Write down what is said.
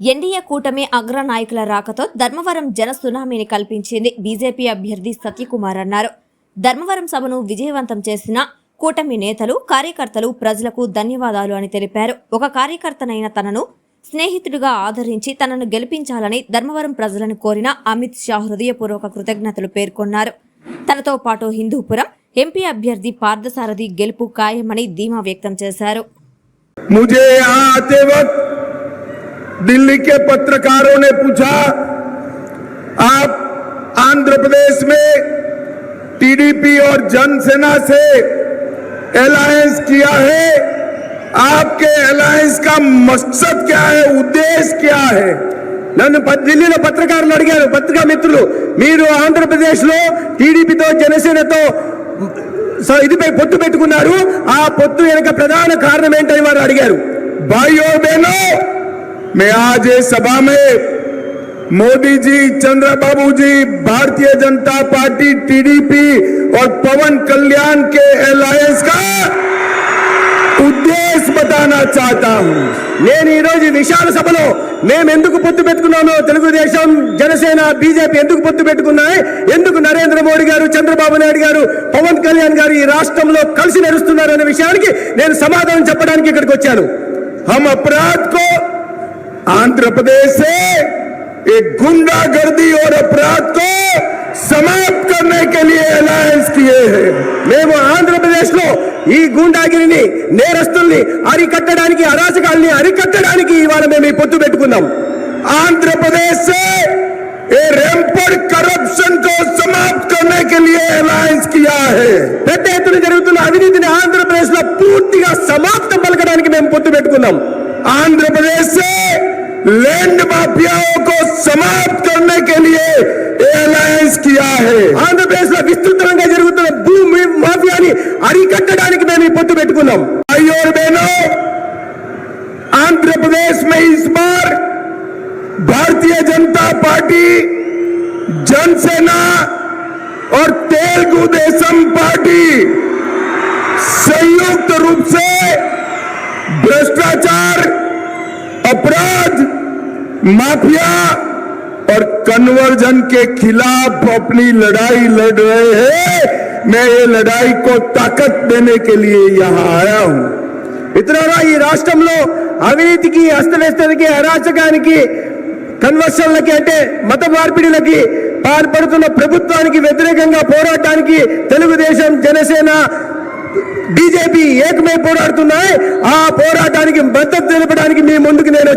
NDA కూటమి అగ్రనాయకుల రాకతో ధర్మవరం జన సునామీని కల్పించింది బీజేపీ అభ్యర్థి సత్యకుమార్ అన్నారు. ధర్మవరం సభను విజయవంతం చేసిన కూటమి నేతలు కార్యకర్తలు ప్రజలకు ధన్యవాదాలు అని తెలిపారు. ఒక కార్యకర్తనైన తనను స్నేహితుడిగా ఆదరించి తనను గెలిపించాలని ధర్మవరం ప్రజలను కోరిన అమిత్ షా హృదయపూర్వక కృతజ్ఞతలు పేర్కొన్నారు. తనతో పాటు హిందూపురం ఎంపీ అభ్యర్థి పార్థసారథి గెలుపు ఖాయమని ధీమా వ్యక్తం చేశారు. दिल्ली के पत्रकारों ने पूछा, आप आंध्र प्रदेश में टीडीपी और जनसेना से अलायंस किया है? आपके अलायंस का मकसद क्या है? उद्देश्य क्या है? दिल्ली पत्रकार अगर पत्रिका मित्र आंध्र प्रदेश तो जनसेन तो इधर पे आधान कारण अगर बायो बेनो मैं आज ये सभा में मोदी जी चंद्रबाबू जी भारतीय जनता पार्टी टीडीपी और पवन कल्याण के अलायंस का ఉద్దేశ్ బతానా చాతా హూ నేను ఈ రోజు ఈ విశాల సభలో మేము ఎందుకు పొత్తు పెట్టుకున్నామో తెలుగుదేశం జనసేన బీజేపీ ఎందుకు పొత్తు పెట్టుకున్నాయి ఎందుకు నరేంద్ర మోడీ గారు చంద్రబాబు నాయుడు గారు పవన్ కళ్యాణ్ గారు ఈ రాష్ట్రంలో కలిసి నడుస్తున్నారు అనే విషయానికి నేను సమాధానం చెప్పడానికి ఇక్కడికి వచ్చాను హమ్ అపరాధ్ కో आंध्र प्रदेश से एक गुंडागर्दी और अपराध को समाप्त करने के लिए अलायंस किए हैं మేము ఆంధ్రప్రదేశ్ లో ఈ గుండాగిరిని నేరస్తుల్ని అరికట్టడానికి అరాచకాల్ని అరికట్టడానికి ఇవాళ మేము ఈ పొత్తు పెట్టుకున్నాం ఆంధ్రప్రదేశ్ से ये रैंपर करप्शन को समाप्त करने के लिए अलायंस किया है పెద్ద ఎత్తున జరుగుతున్న అవినీతిని ఆంధ్రప్రదేశ్ లో పూర్తిగా సమాప్తం పలకడానికి మేము పొత్తు పెట్టుకున్నాం आंध्र से लैंड माफियाओं को समाप्त करने के लिए अलायंस किया है ఆంధ్రప్రదేశ్ లో విస్తృతంగా జరుగుతున్న భూమి మాఫియాని అరికట్టడానికి మేము ఈ పొత్తు పెట్టుకున్నాం भाइयों और बहनों आंध्र प्रदेश में इस बार भारतीय जनता पार्टी जनसेना और तेलुगु देशम पार्टी संयुक्त रूप से भ्रष्टाचार अपराध माफिया और कन्वर्जन के खिलाफ अपनी लड़ाई लड़ रहे हैं मैं ये लड़ाई को ताकत देने के लिए यहाँ आया हूँ ఇతరుల ఈ రాష్ట్రంలో అవినీతికి అస్తవ్యస్తకి అరాచకానికి కన్వర్షన్లకి అంటే మత మార్పిడిలకి పాల్పడుతున్న ప్రభుత్వానికి వ్యతిరేకంగా పోరాటానికి తెలుగుదేశం జనసేన బీజేపీ ఏకమై పోరాడుతున్నాయి ఆ పోరాటానికి మద్దతు తెలపడానికి మీ ముందుకు నేను